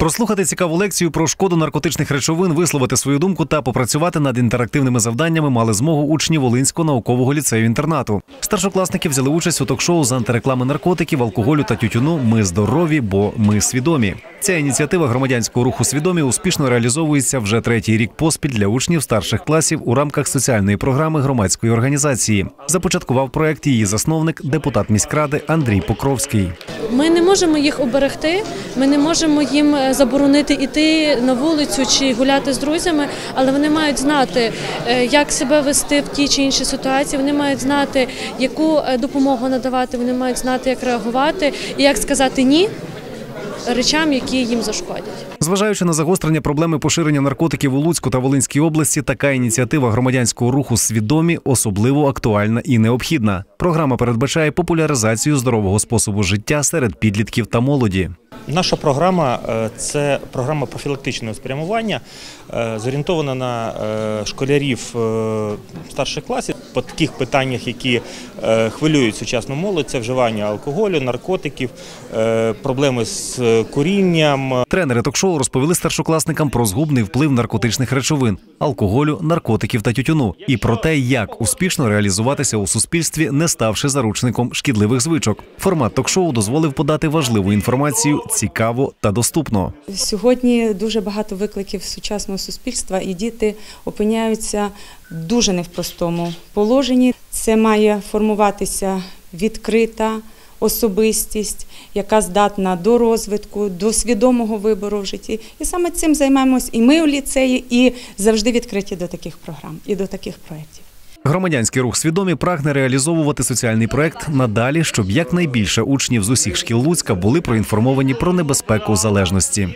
Прослухати цікаву лекцію про шкоду наркотичних речовин, висловити свою думку та попрацювати над інтерактивними завданнями мали змогу учні Волинського наукового ліцею інтернату. Старшокласники взяли участь у ток-шоу з антиреклами наркотиків, алкоголю та тютюну. Ми здорові, бо ми свідомі. Ця ініціатива громадянського руху свідомі успішно реалізовується вже третій рік поспіль для учнів старших класів у рамках соціальної програми громадської організації. Започаткував проект її засновник, депутат міськради Андрій Покровський. Ми не можемо їх оберегти, ми не можемо їм е, заборонити йти на вулицю чи гуляти з друзями, але вони мають знати, е, як себе вести в тій чи іншій ситуації. Вони мають знати, яку е, допомогу надавати, вони мають знати, як реагувати і як сказати ні речам, які їм зашкодять. Зважаючи на загострення проблеми поширення наркотиків у Луцьку та Волинській області, така ініціатива громадянського руху свідомі особливо актуальна і необхідна. Програма передбачає популяризацію здорового способу життя серед підлітків та молоді. Наша програма е, це програма профілактичного спрямування, е, зорієнтована на е, школярів старших класів по таких питаннях, які е, хвилюють сучасну молодь. Це вживання алкоголю, наркотиків, е, проблеми з курінням, Тренери ток-шоу розповіли старшокласникам про згубний вплив наркотичних речовин, алкоголю, наркотиків та тютюну, і про те, як успішно реалізуватися у суспільстві, не ставши заручником шкідливих звичок. Формат ток-шоу дозволив подати важливу інформацію цікаво та доступно. Сьогодні дуже багато викликів сучасного суспільства, і діти опиняються дуже не в простому положенні. Це має формуватися відкрита особистість, яка здатна до розвитку, до свідомого вибору в житті. І саме цим займаємось і ми у ліцеї, і завжди відкриті до таких програм і до таких проєктів. Громадянський рух свідомі прагне реалізовувати соціальний проект надалі, щоб якнайбільше учнів з усіх шкіл Луцька були проінформовані про небезпеку залежності.